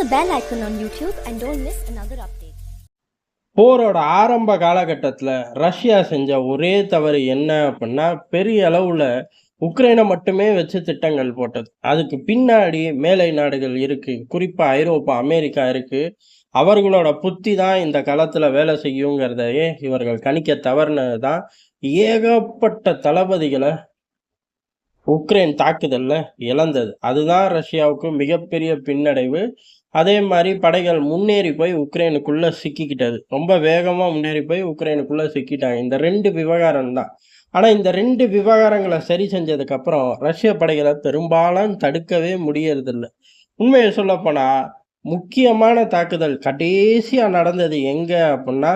the bell icon on YouTube and don't miss another update. போரோட ஆரம்ப காலகட்டத்தில் Russia செஞ்ச ஒரே தவறு என்ன அப்படின்னா பெரிய அளவில் உக்ரைனை மட்டுமே வச்சு திட்டங்கள் போட்டது. அதுக்கு பின்னாடி மேலை நாடுகள் இருக்கு. குறிப்பாக ஐரோப்பா அமெரிக்கா இருக்கு. அவர்களோட புத்தி தான் இந்த களத்தில் வேலை செய்யுங்கிறதையே இவர்கள் கணிக்க தவறுனது தான் ஏகப்பட்ட தளபதிகளை உக்ரைன் தாக்குதலில் இழந்தது. அதுதான் ரஷ்யாவுக்கு மிகப்பெரிய பின்னடைவு. அதே மாதிரி படைகள் முன்னேறி போய் உக்ரைனுக்குள்ளே சிக்கிக்கிட்டது. ரொம்ப வேகமாக முன்னேறி போய் உக்ரைனுக்குள்ளே சிக்கிட்டாங்க. இந்த ரெண்டு விவகாரம் தான். ஆனால் இந்த ரெண்டு விவகாரங்களை சரி செஞ்சதுக்கப்புறம் ரஷ்ய படைகளை பெரும்பாலும் தடுக்கவே முடியறதில்ல. உண்மையை சொல்லப்போனால் முக்கியமான தாக்குதல் கடைசியாக நடந்தது எங்கே அப்படின்னா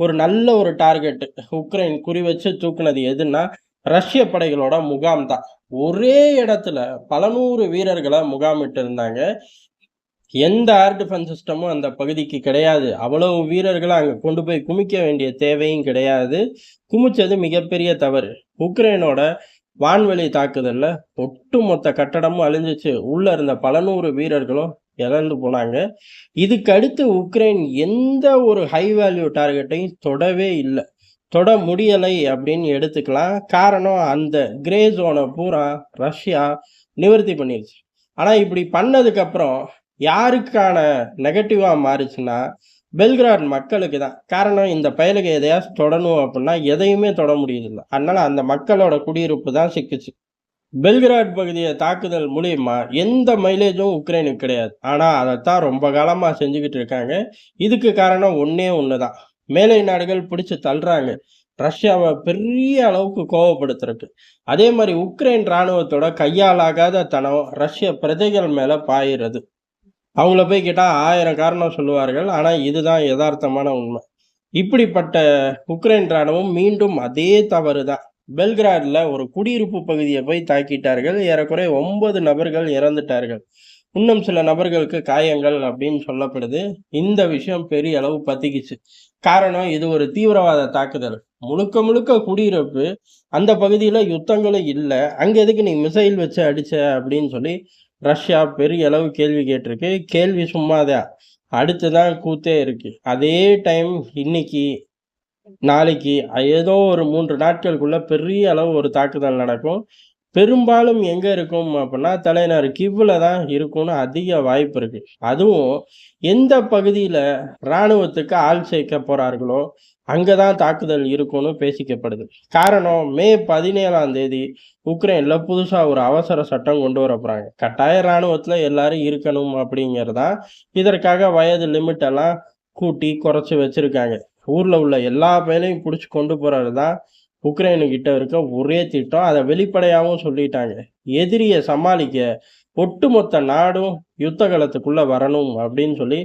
ஒரு நல்ல ஒரு டார்கெட் உக்ரைன் குறி வச்சு தூக்குனது எதுன்னா ரஷ்ய படைகளோட முகாம் தான். ஒரே இடத்துல பல நூறு வீரர்களை முகாமிட்டு இருந்தாங்க. எந்த ஏர் டிஃபென்ஸ் சிஸ்டமும் அந்த பகுதிக்கு கிடையாது. அவ்வளவு வீரர்களை அங்கே கொண்டு போய் குமிக்க வேண்டிய தேவையும் கிடையாது. குமிச்சது மிகப்பெரிய தவறு. உக்ரைனோட வான்வெளி தாக்குதலில் ஒட்டுமொத்த கட்டடமும் அழிஞ்சிச்சு. உள்ளே இருந்த பல நூறு வீரர்களும் இறந்து போனாங்க. இதுக்கடுத்து உக்ரைன் எந்த ஒரு ஹை வேல்யூ டார்கெட்டையும் தொடவே இல்லை. தொட முடியலை அப்படின்னு எடுத்துக்கலாம். காரணம் அந்த கிரே ஜோனை பூரா ரஷ்யா நிவர்த்தி பண்ணிருச்சு. ஆனால் இப்படி பண்ணதுக்கப்புறம் யாருக்கான நெகட்டிவாக மாறுச்சுன்னா பெல்கிராட் மக்களுக்கு தான் காரணம் இந்த பயலுக்கு எதையாச்சும் தொடணும் அப்படின்னா எதையுமே தொட முடியுதில்ல அதனால் அந்த மக்களோட குடியிருப்பு தான் சிக்குச்சு. பெல்கிராட் பகுதியை தாக்குதல் மூலியமா எந்த மைலேஜும் உக்ரைனுக்கு கிடையாது. ஆனால் அதைத்தான் ரொம்ப காலமாக செஞ்சுக்கிட்டு இருக்காங்க. இதுக்கு காரணம் ஒன்றே ஒன்று தான் மேலை நாடுகள் பிடிச்சி தள்ளுறாங்க. ரஷ்யாவை பெரிய அளவுக்கு கோவப்படுத்துறதுக்கு. அதே மாதிரி உக்ரைன் இராணுவத்தோட கையாலாகாத தனம் ரஷ்ய பிரஜைகள் மேலே பாயிறது. அவங்கள போய் கேட்டால் ஆயிரம் காரணம் சொல்லுவார்கள். ஆனால் இதுதான் யதார்த்தமான உண்மை. இப்படிப்பட்ட உக்ரைன் இராணுவம் மீண்டும் அதே தவறு தான் பெல்கிராடில் ஒரு குடியிருப்பு பகுதியை போய் தாக்கிட்டார்கள். ஏறக்குறைய ஒன்பது நபர்கள் இறந்துட்டார்கள். இன்னும் சில நபர்களுக்கு காயங்கள் அப்படின்னு சொல்லப்படுது. இந்த விஷயம் பெரிய அளவு பத்திக்குச்சு. காரணம் இது ஒரு தீவிரவாத தாக்குதல். முழுக்க முழுக்க குடியிருப்பு அந்த பகுதியில் யுத்தங்களும் இல்லை. அங்கே எதுக்கு நீ மிசைல் வச்சு அடிச்ச அப்படின்னு சொல்லி ரஷ்யா பெரிய அளவு கேள்வி கேட்டிருக்கு. கேள்வி சும்மாதான் அடுத்துதான் கூத்தே இருக்கு. அதே டைம் இன்னைக்கு நாளைக்கு ஏதோ ஒரு மூன்று நாட்களுக்குள்ள பெரிய அளவு ஒரு தாக்குதல் நடக்கும். பெரும்பாலும் எங்கே இருக்கும் அப்படின்னா தலைநகர் கிவ்வில் தான் இருக்கும்னு அதிக வாய்ப்பு இருக்குது அதுவும் எந்த பகுதியில் இராணுவத்துக்கு ஆள் சேர்க்க போகிறார்களோ அங்கே தான் தாக்குதல் இருக்கும்னு பேசிக்கப்படுது. காரணம் மே பதினேழாம் தேதி உக்ரைனில் புதுசாக ஒரு அவசர சட்டம் கொண்டு வர போகிறாங்க கட்டாய இராணுவத்தில் எல்லாரும் இருக்கணும் அப்படிங்கிறதான் இதற்காக வயது லிமிட் எல்லாம் கூட்டி குறைச்சி வச்சுருக்காங்க. ஊரில் உள்ள எல்லா பேரையும் பிடிச்சி கொண்டு போகிறது தான் உக்ரைனுக்கிட்ட இருக்க ஒரே திட்டம் அதை வெளிப்படையாகவும் சொல்லிட்டாங்க. எதிரியை சமாளிக்க ஒட்டுமொத்த நாடும் யுத்த காலத்துக்குள்ளே வரணும் அப்படின்னு சொல்லி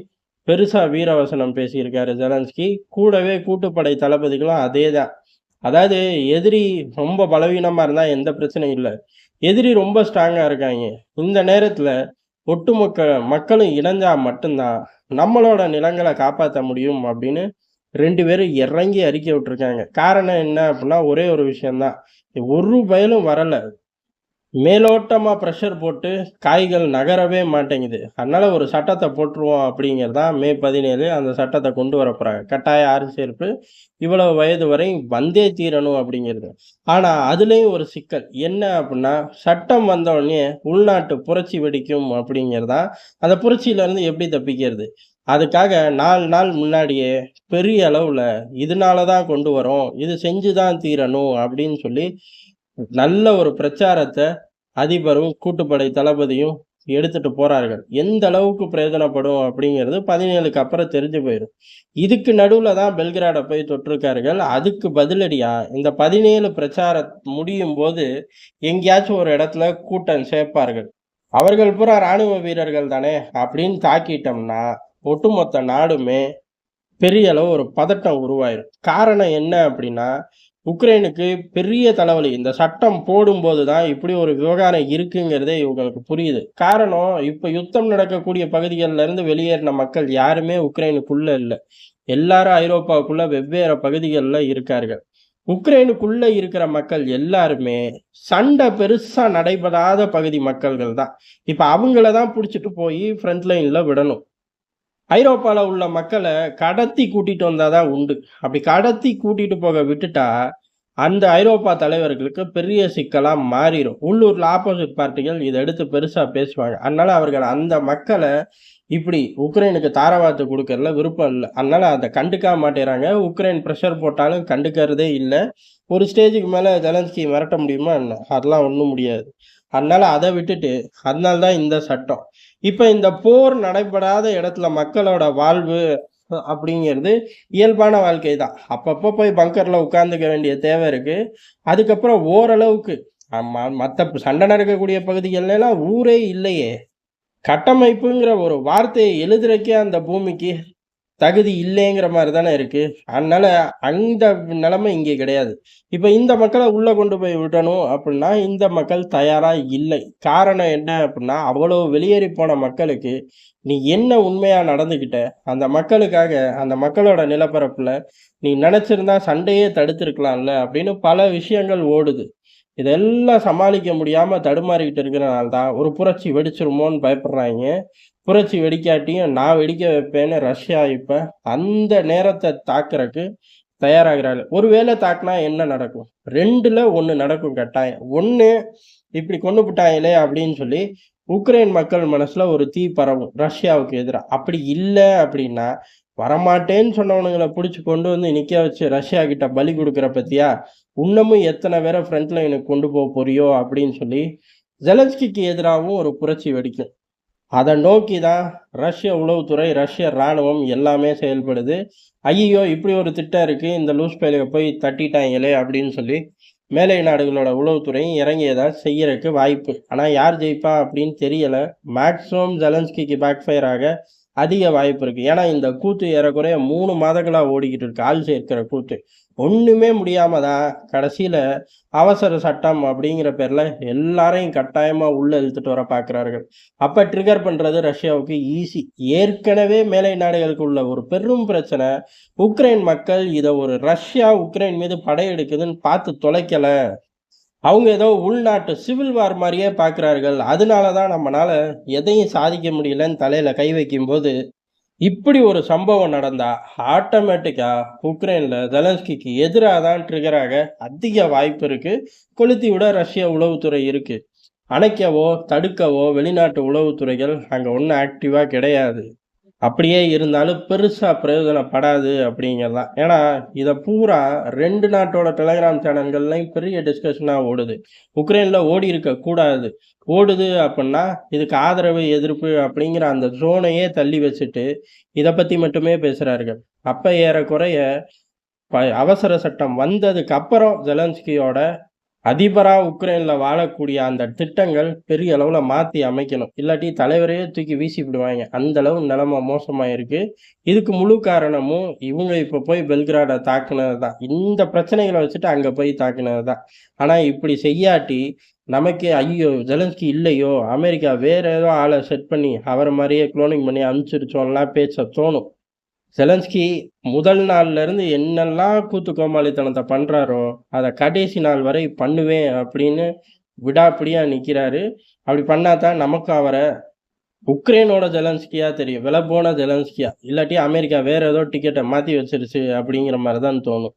பெருசாக வீரவசனம் பேசியிருக்காரு ஜெலன்ஸ்கி. கூடவே கூட்டுப்படை தளபதிகளும் அதே தான் அதாவது எதிரி ரொம்ப பலவீனமாக இருந்தால் எந்த பிரச்சனையும் இல்லை. எதிரி ரொம்ப ஸ்ட்ராங்காக இருக்காங்க. இந்த நேரத்தில் ஒட்டுமொக்க மக்களும் இணைஞ்சால் மட்டும்தான் நம்மளோட நிலங்களை காப்பாற்ற முடியும் அப்படின்னு ரெண்டு பேரும் இறங்கி அறிக்கை விட்டுருக்காங்க. காரணம் என்ன அப்படின்னா ஒரே ஒரு விஷயம்தான். ஒரு பயலும் வரலை. மேலோட்டமாக ப்ரெஷர் போட்டு காய்கள் நகரவே மாட்டேங்குது. அதனால் ஒரு சட்டத்தை போட்டுருவோம் அப்படிங்கிறதான் மே பதினேழு அந்த சட்டத்தை கொண்டு வர கட்டாய ஆறு சேர்ப்பு இவ்வளவு வயது வரை வந்தே தீரணும் அப்படிங்கிறது. ஆனால் அதுலேயும் ஒரு சிக்கல். என்ன அப்படின்னா சட்டம் வந்தோடனே உள்நாட்டு புரட்சி வெடிக்கும் அப்படிங்கிறதான் அந்த புரட்சியிலேருந்து எப்படி தப்பிக்கிறது? அதுக்காக நாலு நாள் முன்னாடியே பெரிய அளவில் இதனால தான் கொண்டு வரோம் இது செஞ்சு தான் தீரணும் அப்படின்னு சொல்லி நல்ல ஒரு பிரச்சாரத்தை அதிபரும் கூட்டுப்படை தளபதியும் எடுத்துட்டு போறார்கள். எந்த அளவுக்கு பிரயோஜனப்படும் அப்படிங்கிறது பதினேழுக்கு அப்புறம் தெரிஞ்சு போயிடும் இதுக்கு நடுவில் தான் பெல்கிராடை போய் தொட்டிருக்கார்கள். அதுக்கு பதிலடியா இந்த பதினேழு பிரச்சார முடியும் போது எங்கேயாச்சும் ஒரு இடத்துல கூட்டம் சேர்ப்பார்கள். அவர்கள் பூரா ராணுவ வீரர்கள் தானே அப்படின்னு தாக்கிட்டோம்னா ஒட்டுமொத்த நாடுமே பெரிய அளவு ஒரு பதட்டம் உருவாயிரும். காரணம் என்ன அப்படின்னா உக்ரைனுக்கு பெரிய தலைவலி. இந்த சட்டம் போடும்போது தான் இப்படி ஒரு விவகாரம் இருக்குங்கிறதே இவங்களுக்கு புரியுது. காரணம் இப்போ யுத்தம் நடக்கக்கூடிய பகுதிகளில் இருந்து வெளியேறின மக்கள் யாருமே உக்ரைனுக்குள்ளே இல்லை. எல்லாரும் ஐரோப்பாவுக்குள்ள வெவ்வேறு பகுதிகளில் இருக்கார்கள். உக்ரைனுக்குள்ளே இருக்கிற மக்கள் எல்லாருமே சண்டை பெருசாக நடைபெறாத பகுதி மக்கள்கள் தான். இப்போ அவங்கள தான் பிடிச்சிட்டு போய் ஃப்ரண்ட் லைனில் விடணும். ஐரோப்பாவில் உள்ள மக்களை கடத்தி கூட்டிகிட்டு வந்தால் தான் உண்டு. அப்படி கடத்தி கூட்டிகிட்டு போக விட்டுட்டா, அந்த ஐரோப்பா தலைவர்களுக்கு பெரிய சிக்கலாக மாறிடும் உள்ளூரில் ஆப்போசிட் பார்ட்டிகள் இதை எடுத்து பெருசாக பேசுவாங்க. அதனால் அவர்கள் அந்த மக்களை இப்படி உக்ரைனுக்கு தாரவாத்து கொடுக்கறதுல விருப்பம் இல்லை அதனால் அதை கண்டுக்க மாட்டேறாங்க உக்ரைன் ப்ரெஷர் போட்டாலும் கண்டுக்கிறதே இல்லை ஒரு ஸ்டேஜுக்கு மேலே ஜெலன்ஸ்கி மிரட்ட முடியுமா என்ன? அதெல்லாம் ஒன்றும் முடியாது. அதனால் அதை விட்டுட்டு அதனால தான் இந்த சட்டம். இப்போ இந்த போர் நடைபெறாத இடத்துல மக்களோட வாழ்வு அப்படிங்கிறது இயல்பான வாழ்க்கை தான். அப்பப்போ போய் பங்கரில் உட்காந்துக்க வேண்டிய தேவை இருக்குது அதுக்கப்புறம் ஓரளவுக்கு மற்ற சண்டை நடக்கக்கூடிய பகுதிகள்லாம் ஊரே இல்லையே. கட்டமைப்புங்கிற ஒரு வார்த்தையை எழுதுறக்கே அந்த பூமிக்கு தகுதி இல்லைங்கிற மாதிரி தானே இருக்கு. அதனால அந்த நிலைமை இங்கே கிடையாது. இப்போ இந்த மக்களை உள்ளே கொண்டு போய் விடணும் அப்படின்னா, இந்த மக்கள் தயாராக இல்லை. காரணம் என்ன அப்படின்னா, அவ்வளோ வெளியேறி போன மக்களுக்கு, நீ என்ன உண்மையாக நடந்துக்கிட்ட? அந்த மக்களுக்காக அந்த மக்களோட நிலப்பரப்பில் நீ நினச்சிருந்தா சண்டையே தடுத்துருக்கலாம்ல அப்படின்னு பல விஷயங்கள் ஓடுது. இதெல்லாம் சமாளிக்க முடியாமல் தடுமாறிக்கிட்டு இருக்கிறனால தான் ஒரு புரட்சி வெடிச்சிருமோன்னு பயப்படுறாங்க புரட்சி வெடிக்காட்டியும் நான் வெடிக்க வைப்பேன்னு ரஷ்யா இப்ப அந்த நேரத்தை தாக்குறக்கு தயாராகிறாள் ஒருவேளை தாக்குனா என்ன நடக்கும்? 2ல 1 நடக்கும் கட்டாயம். ஒன்று இப்படி கொண்டு போட்டாங்களே அப்படின்னு சொல்லி உக்ரைன் மக்கள் மனசுல ஒரு தீ பரவும் ரஷ்யாவுக்கு எதிராக அப்படி இல்லை அப்படின்னா, வரமாட்டேன்னு சொன்னவனுங்கள பிடிச்சி கொண்டு வந்து நிக்க வச்சு ரஷ்யா கிட்ட பலி கொடுக்குற பாத்தியா? இன்னமும் எத்தனை பேரை ஃப்ரண்ட் லைனுக்கு கொண்டு போக போறியோ அப்படின்னு சொல்லி ஜெலன்ஸ்கிக்கு எதிராகவும் ஒரு புரட்சி வெடிக்கும். அதை நோக்கி தான் ரஷ்ய உளவுத்துறை, ரஷ்ய ராணுவம் எல்லாமே செயல்படுது. ஐயோ இப்படி ஒரு திட்டம் இருக்குது இந்த லூஸ் பேலையை போய் தட்டிட்டாங்களே அப்படின்னு சொல்லி மேலை நாடுகளோட உளவுத்துறையும் இறங்கி செய்யறதுக்கு வாய்ப்பு. ஆனால் யார் ஜெயிப்பா அப்படின்னு தெரியலை மேக்ஸிமம் ஜெலன்ஸ்கிக்கு பேக் ஃபயர் ஆக அதிக வாய்ப்பு இருக்குது ஏன்னா இந்த கூத்து ஏறக்குறைய மூணு மாதங்களாக ஓடிக்கிட்டு இருக்கு. ஆள் சேர்க்கிற கூத்து. ஒன்றுமே முடியாமல் தான் கடைசியில் அவசர சட்டம் அப்படிங்கிற பேரில் எல்லாரையும் கட்டாயமாக உள்ளே இழுத்துட்டு வர பார்க்குறார்கள் அப்போ ட்ரிகர் பண்ணுறது ரஷ்யாவுக்கு ஈஸி. ஏற்கனவே மேலை நாடுகளுக்கு உள்ள ஒரு பெரும் பிரச்சனை, உக்ரைன் மக்கள் இதை ஒரு ரஷ்யா உக்ரைன் மீது படையெடுக்குதுன்னு பார்த்து தொலைக்கலை அவங்க ஏதோ உள்நாட்டு சிவில் வார் மாதிரியே பார்க்குறார்கள். அதனால தான் நம்மளால் எதையும் சாதிக்க முடியலன்னு தலையில் கை வைக்கும்போது, இப்படி ஒரு சம்பவம் நடந்தால் ஆட்டோமேட்டிக்காக உக்ரைனில் ஜெலன்ஸ்கிக்கு எதிராக தான் ட்ரிகராக அதிக வாய்ப்பு இருக்குது கொளுத்தி விட ரஷ்ய உளவுத்துறை இருக்குது அணைக்கவோ, தடுக்கவோ வெளிநாட்டு உளவுத்துறைகள் அங்கே ஒன்றும் ஆக்டிவாக கிடையாது. அப்படியே இருந்தாலும் பெருசாக பிரயோஜனப்படாது அப்படிங்கிறது தான். ஏன்னா இதை பூரா ரெண்டு நாட்டோட டெலகிராம் சேனல்கள்லையும் பெரிய டிஸ்கஷனாக ஓடுது. உக்ரைனில் ஓடி இருக்கக்கூடாது ஓடுது அப்படின்னா, இதுக்கு ஆதரவு, எதிர்ப்பு அப்படிங்கிற அந்த ஜோனையே தள்ளி வச்சுட்டு, இதை பற்றி மட்டுமே பேசுகிறார்கள் அப்போ ஏறக்குறைய ப அவசர சட்டம் வந்ததுக்கு அப்புறம் ஜெலன்ஸ்கியோட அதிபரா உக்ரைன்ல வாழக்கூடிய அந்த திட்டங்கள் பெரிய அளவுல மாத்தி அமைக்கணும். இல்லாட்டி தலைவரையே தூக்கி வீசி விடுவாங்க அந்த அளவு நிலைமை மோசமாயிருக்கு. இதுக்கு முழு காரணமும் இவங்க இப்ப போய் பெல்கிராட தாக்குனது தான். இந்த பிரச்சனைகளை வச்சுட்டு அங்க போய் தாக்குனது தான். ஆனா இப்படி செய்யாட்டி, நமக்கே ஐயோ! ஜெலன்ஸ்கி இல்லையோ! அமெரிக்கா வேற ஏதோ ஆளை செட் பண்ணி அவரை மாதிரியே குளோனிங் பண்ணி அனுப்பிச்சிருச்சோம்லாம் பேச தோணும். ஜெலன்ஸ்கி முதல் நாள்ல இருந்து என்னெல்லாம் கூத்து கோமாளித்தனத்தை பண்ணுறாரோ அதை கடைசி நாள் வரை பண்ணுவேன் அப்படின்னு விடாப்பிடியாக நிற்கிறாரு அப்படி பண்ணா தான் நமக்கும் உக்ரைனோட ஜெலன்ஸ்கியா தெரியும். விலை போன ஜெலன்ஸ்கியா. இல்லாட்டி அமெரிக்கா வேற ஏதோ டிக்கெட்டை மாற்றி வச்சிருச்சு அப்படிங்கிற மாதிரி தான் தோணும்.